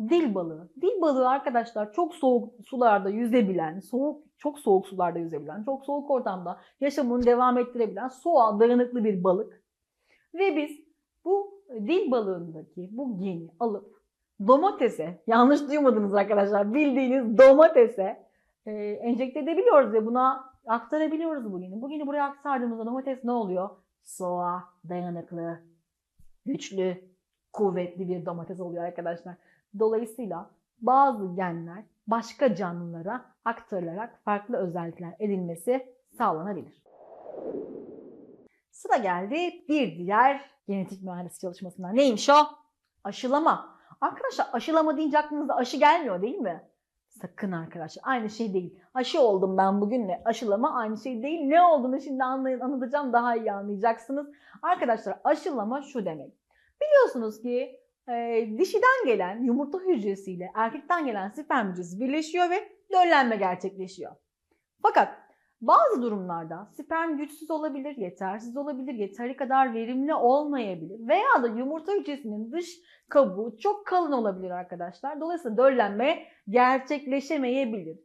Dil balığı. Dil balığı arkadaşlar çok soğuk sularda yüzebilen, soğuk çok soğuk sularda yüzebilen, çok soğuk ortamda yaşamını devam ettirebilen soğuğa dayanıklı bir balık. Ve biz bu dil balığındaki bu geni alıp domatese, yanlış duymadınız arkadaşlar, bildiğiniz domatese e, enjekte edebiliyoruz ve buna aktarabiliyoruz bu geni. Bu geni buraya aktardığımızda domates ne oluyor? Soğuğa dayanıklı, güçlü, kuvvetli bir domates oluyor arkadaşlar. Dolayısıyla bazı genler başka canlılara aktarılarak farklı özellikler edilmesi sağlanabilir. Sıra geldi bir diğer genetik mühendisi çalışmasına. Neymiş o? Aşılama. Arkadaşlar aşılama deyince aklınıza aşı gelmiyor değil mi? Sakın arkadaşlar aynı şey değil. Aşı oldum ben bugünle. Aşılama aynı şey değil. Ne olduğunu şimdi anlayın, anlatacağım daha iyi anlayacaksınız. Arkadaşlar aşılama şu demek. Biliyorsunuz ki e, dişiden gelen yumurta hücresiyle erkekten gelen sperm hücresi birleşiyor ve döllenme gerçekleşiyor. Fakat bazı durumlarda sperm güçsüz olabilir, yetersiz olabilir, yeteri kadar verimli olmayabilir veya da yumurta hücresinin dış kabuğu çok kalın olabilir arkadaşlar. Dolayısıyla döllenme gerçekleşemeyebilir.